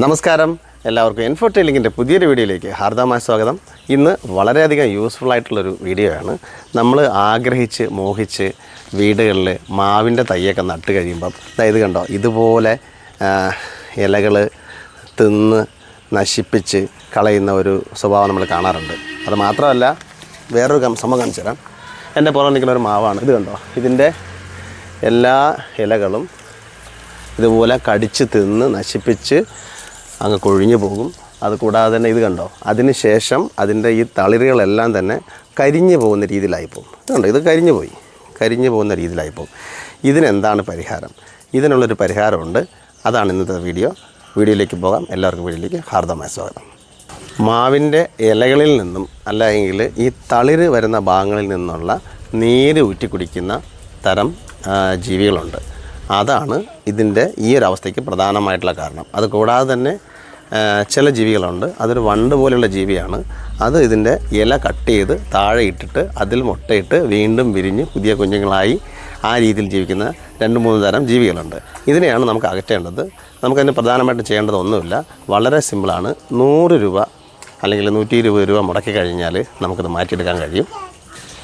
നമസ്കാരം. എല്ലാവർക്കും ഇൻഫോടെലിങ്ങിന്റെ പുതിയൊരു വീഡിയോയിലേക്ക് ഹാർദമായ സ്വാഗതം. ഇന്ന് വളരെയധികം യൂസ്ഫുൾ ആയിട്ടുള്ളൊരു വീഡിയോ ആണ് നമ്മൾ ആഗ്രഹിച്ച് മോഹിച്ച് വീടുകളിൽ മാവിന്റെ തയ്യൊക്കെ നട്ട് കഴിയുമ്പം അതായത് കണ്ടോ? ഇതുപോലെ ഇലകൾ തിന്ന് നശിപ്പിച്ച് കളയുന്ന ഒരു സ്വഭാവം നമ്മൾ കാണാറുണ്ട്. അത് മാത്രമല്ല വേറൊരു സംഭവം കാണിച്ചു തരാം. എന്റെ പുറം നിൽക്കുന്ന ഒരു മാവാണ്. ഇത് കണ്ടോ? ഇതിന്റെ എല്ലാ ഇലകളും ഇതുപോലെ കടിച്ച് തിന്ന് നശിപ്പിച്ച് അങ്ങ് കൊഴിഞ്ഞു പോകും. അത് കൂടാതെ തന്നെ ഇത് കണ്ടോ? അതിന് ശേഷം അതിന്റെ ഈ തളിരുകളെല്ലാം തന്നെ കരിഞ്ഞു പോകുന്ന രീതിയിലായി പോകും. കണ്ടോ ഇത് കരിഞ്ഞു പോയി. കരിഞ്ഞു പോകുന്ന രീതിയിലായി പോകും. ഇതിനെന്താണ് പരിഹാരം? ഇതിനുള്ളൊരു പരിഹാരമുണ്ട്. അതാണ് ഇന്നത്തെ വീഡിയോ. വീഡിയോയിലേക്ക് പോകാം. എല്ലാവർക്കും വീഡിയോയിലേക്ക് ഹാർദമായ സ്വാഗതം. മാവിന്റെ ഇലകളിൽ നിന്നും അല്ലെങ്കിൽ ഈ തളിര് വരുന്ന ഭാഗങ്ങളിൽ നിന്നുള്ള നീര് ഊറ്റി കുടിക്കുന്ന തരം ജീവികളുണ്ട്. അതാണ് ഇതിന്റെ ഈ ഒരു അവസ്ഥയ്ക്ക് പ്രധാനമായിട്ടുള്ള കാരണം. അത് കൂടാതെ തന്നെ ചില ജീവികളുണ്ട്. അതൊരു വണ്ട് പോലെയുള്ള ജീവിയാണ്. അത് ഇതിന്റെ ഇല കട്ട് ചെയ്ത് താഴെ ഇട്ടിട്ട് അതിൽ മുട്ടയിട്ട് വീണ്ടും വിരിഞ്ഞ് പുതിയ കുഞ്ഞുങ്ങളായി ആ രീതിയിൽ ജീവിക്കുന്ന രണ്ട് മൂന്ന് തരം ജീവികളുണ്ട്. ഇതിനെയാണ് നമുക്ക് അകറ്റേണ്ടത്. നമുക്കതിന് പ്രധാനമായിട്ടും ചെയ്യേണ്ടതൊന്നുമില്ല വളരെ സിമ്പിളാണ്. നൂറ് രൂപ അല്ലെങ്കിൽ നൂറ്റി ഇരുപത് രൂപ മുടക്കി കഴിഞ്ഞാൽ നമുക്കത് മാറ്റിയെടുക്കാൻ കഴിയും.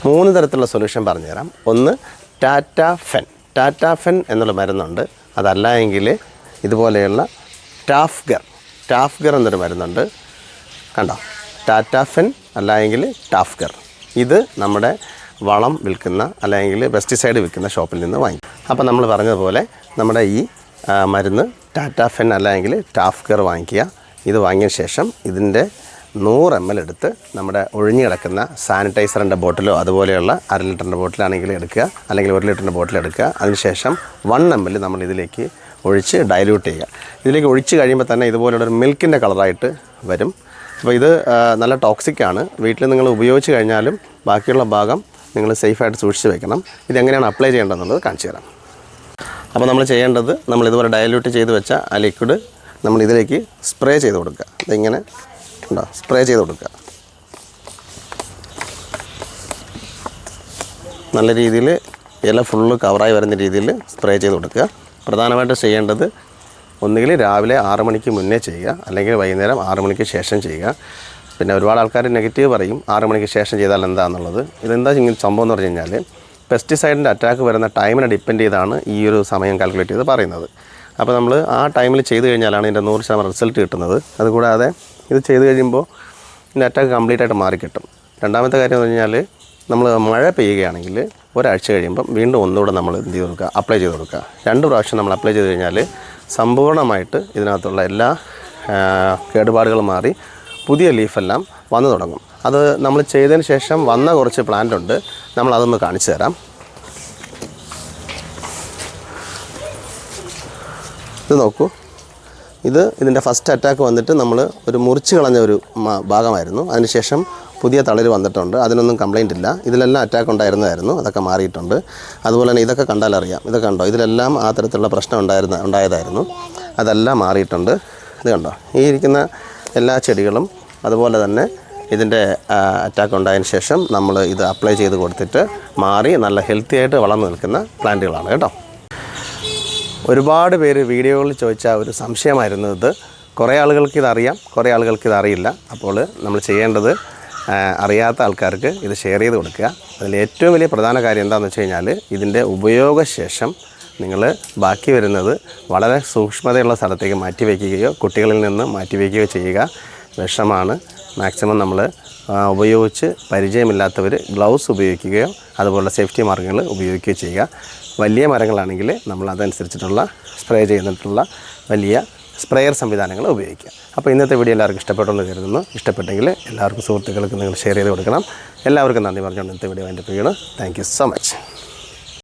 മൂന്ന് തരത്തിലുള്ള സൊല്യൂഷൻ പറഞ്ഞുതരാം. ഒന്ന് ടാറ്റ ഫെൻ. ടാറ്റ ഫെൻ എന്നുള്ള മരുന്നുണ്ട്. അതല്ല എങ്കിൽ ഇതുപോലെയുള്ള ടാഫ്ഗർ. ടാഫ്ഗർ എന്നൊരു മരുന്നുണ്ട്. കണ്ടോ? ടാറ്റ ഫെൻ അല്ല എങ്കിൽ ടാഫ്ഗർ. ഇത് നമ്മുടെ വളം വിൽക്കുന്ന അല്ലെങ്കിൽ പെസ്റ്റിസൈഡ് വിൽക്കുന്ന ഷോപ്പിൽ നിന്ന് വാങ്ങിക്കും അപ്പോൾ നമ്മൾ പറഞ്ഞതുപോലെ നമ്മുടെ ഈ മരുന്ന് ടാറ്റ അല്ലെങ്കിൽ ടാഫ്ഗർ വാങ്ങിക്കുക. ഇത് വാങ്ങിയ ശേഷം ഇതിന്റെ നൂറ് എം എൽ എടുത്ത് നമ്മുടെ ഒഴിഞ്ഞു കിടക്കുന്ന സാനിറ്റൈസറിന്റെ ബോട്ടിലോ അതുപോലെയുള്ള അര ലിറ്ററിന്റെ ബോട്ടിലാണെങ്കിലും എടുക്കുക. അല്ലെങ്കിൽ ഒരു ലിറ്ററിന്റെ ബോട്ടിൽ എടുക്കുക. അതിനുശേഷം വൺ എം എൽ നമ്മൾ ഇതിലേക്ക് ഒഴിച്ച് ഡൈല്യൂട്ട് ചെയ്യുക. ഇതിലേക്ക് ഒഴിച്ച് കഴിയുമ്പോൾ തന്നെ ഇതുപോലെയുള്ള ഒരു മിൽക്കിന്റെ കളറായിട്ട് വരും. അപ്പോൾ ഇത് നല്ല ടോക്സിക് ആണ്. വീട്ടിൽ നിങ്ങൾ ഉപയോഗിച്ച് കഴിഞ്ഞാലും ബാക്കിയുള്ള ഭാഗം നിങ്ങൾ സേഫായിട്ട് സൂക്ഷിച്ച് വെക്കണം. ഇതെങ്ങനെയാണ് അപ്ലൈ ചെയ്യേണ്ടതെന്നുള്ളത് കാണിച്ചു തരാം. അപ്പോൾ നമ്മൾ ചെയ്യേണ്ടത് നമ്മൾ ഇതുപോലെ ഡയല്യൂട്ട് ചെയ്ത് വെച്ച ആ ലിക്വിഡ് നമ്മൾ ഇതിലേക്ക് സ്പ്രേ ചെയ്ത് കൊടുക്കുക. ഇതിങ്ങനെ ഉണ്ടോ? സ്പ്രേ ചെയ്ത് കൊടുക്കുക. നല്ല രീതിയിൽ ഇല ഫുള്ള് കവറായി വരുന്ന രീതിയിൽ സ്പ്രേ ചെയ്ത് കൊടുക്കുക. പ്രധാനമായിട്ട് ചെയ്യേണ്ടത് ഒന്നുകിൽ രാവിലെ ആറ് മണിക്ക് മുന്നേ ചെയ്യുക അല്ലെങ്കിൽ വൈകുന്നേരം ആറ് മണിക്ക് ശേഷം ചെയ്യുക. പിന്നെ ഒരുപാട് ആൾക്കാർ നെഗറ്റീവ് പറയും ആറ് മണിക്ക് ശേഷം ചെയ്താൽ എന്താണെന്നുള്ളത് ഇതെന്താ ഇങ്ങനെ സംഭവം എന്ന് പറഞ്ഞു കഴിഞ്ഞാൽ പെസ്റ്റിസൈഡിന്റെ അറ്റാക്ക് വരുന്ന ടൈമിനെ ഡിപ്പെൻഡ് ചെയ്താണ് ഈ ഒരു സമയം കാൽക്കുലേറ്റ് ചെയ്ത് പറയുന്നത്. അപ്പോൾ നമ്മൾ ആ ടൈമിൽ ചെയ്ത് കഴിഞ്ഞാലാണ് ഇതിന്റെ നൂറ് ശതമാനം റിസൾട്ട് കിട്ടുന്നത്. അതുകൂടാതെ ഇത് ചെയ്ത് കഴിയുമ്പോൾ ഇതിന്റെ അറ്റാക്ക് കംപ്ലീറ്റ് ആയിട്ട് മാറിക്കിട്ടും. രണ്ടാമത്തെ കാര്യം എന്ന് പറഞ്ഞാൽ നമ്മൾ മഴ പെയ്യുകയാണെങ്കിൽ ഒരാഴ്ച കഴിയുമ്പം വീണ്ടും ഒന്നുകൂടെ നമ്മൾ എന്ത് ചെയ്ത് കൊടുക്കുക? അപ്ലൈ ചെയ്ത് കൊടുക്കുക. രണ്ട് പ്രാവശ്യം നമ്മൾ അപ്ലൈ ചെയ്ത് കഴിഞ്ഞാൽ സമ്പൂർണമായിട്ട് ഇതിനകത്തുള്ള എല്ലാ കേടുപാടുകളും മാറി പുതിയ ലീഫെല്ലാം വന്നു തുടങ്ങും. അത് നമ്മൾ ചെയ്തതിന് ശേഷം വന്ന കുറച്ച് പ്ലാന്റ് ഉണ്ട്. നമ്മൾ അതൊന്ന് കാണിച്ചു തരാം. ഇത് നോക്കൂ. ഇത് ഇതിന്റെ ഫസ്റ്റ് അറ്റാക്ക് വന്നിട്ട് നമ്മൾ ഒരു മുറിച്ച് കളഞ്ഞ ഒരു ഭാഗമായിരുന്നു. അതിനുശേഷം പുതിയ തളിര് വന്നിട്ടുണ്ട്. അതിനൊന്നും കംപ്ലൈന്റ് ഇല്ല. ഇതിലെല്ലാം അറ്റാക്ക് ഉണ്ടായിരുന്നതായിരുന്നു. അതൊക്കെ മാറിയിട്ടുണ്ട്. അതുപോലെ തന്നെ ഇതൊക്കെ കണ്ടാൽ അറിയാം. ഇതൊക്കെ കണ്ടോ? ഇതിലെല്ലാം ആ തരത്തിലുള്ള പ്രശ്നം ഉണ്ടായിരുന്ന ഉണ്ടായതായിരുന്നു. അതെല്ലാം മാറിയിട്ടുണ്ട്. ഇത് കണ്ടോ? ഈ ഇരിക്കുന്ന എല്ലാ ചെടികളും അതുപോലെ തന്നെ ഇതിന്റെ അറ്റാക്ക് ഉണ്ടായതിന് ശേഷം നമ്മൾ ഇത് അപ്ലൈ ചെയ്ത് കൊടുത്തിട്ട് മാറി നല്ല ഹെൽത്തി ആയിട്ട് വളർന്നു നിൽക്കുന്ന പ്ലാന്റുകളാണ്. കേട്ടോ? ഒരുപാട് പേര് വീഡിയോകളിൽ ചോദിച്ച ഒരു സംശയമായിരുന്നു ഇത്. കുറേ ആളുകൾക്ക് ഇതറിയാം കുറേ ആളുകൾക്ക് ഇത് അറിയില്ല അപ്പോൾ നമ്മൾ ചെയ്യേണ്ടത് അറിയാത്ത ആൾക്കാർക്ക് ഇത് ഷെയർ ചെയ്ത് കൊടുക്കുക. അതിൽ ഏറ്റവും വലിയ പ്രധാന കാര്യം എന്താണെന്ന് വെച്ച് കഴിഞ്ഞാൽ ഇതിന്റെ ഉപയോഗശേഷം നിങ്ങൾ ബാക്കി വരുന്നത് വളരെ സൂക്ഷ്മതയുള്ള സ്ഥലത്തേക്ക് മാറ്റി വയ്ക്കുകയോ കുട്ടികളിൽ നിന്ന് മാറ്റി വയ്ക്കുകയോ ചെയ്യുക വിഷമാണ്. മാക്സിമം നമ്മൾ ഉപയോഗിച്ച് പരിചയമില്ലാത്തവർ ഗ്ലൗസ് ഉപയോഗിക്കുകയോ അതുപോലുള്ള സേഫ്റ്റി മാർഗങ്ങൾ ഉപയോഗിക്കുകയോ ചെയ്യുക. വലിയ മരങ്ങളാണെങ്കിൽ നമ്മൾ അതനുസരിച്ചിട്ടുള്ള സ്പ്രേ ചെയ്തിട്ടുള്ള വലിയ സ്പ്രേയർ സംവിധാനങ്ങൾ ഉപയോഗിക്കുക. അപ്പോൾ ഇന്നത്തെ വീഡിയോ എല്ലാവർക്കും ഇഷ്ടപ്പെട്ടെന്ന് കരുതുന്നു. ഇഷ്ടപ്പെട്ടെങ്കിൽ എല്ലാവർക്കും സുഹൃത്തുക്കൾക്ക് നിങ്ങൾ ഷെയർ ചെയ്ത് കൊടുക്കണം. എല്ലാവർക്കും നന്ദി പറഞ്ഞുകൊണ്ട് ഇന്നത്തെ വീഡിയോ എന്റെ പേര് താങ്ക് സോ മച്ച്.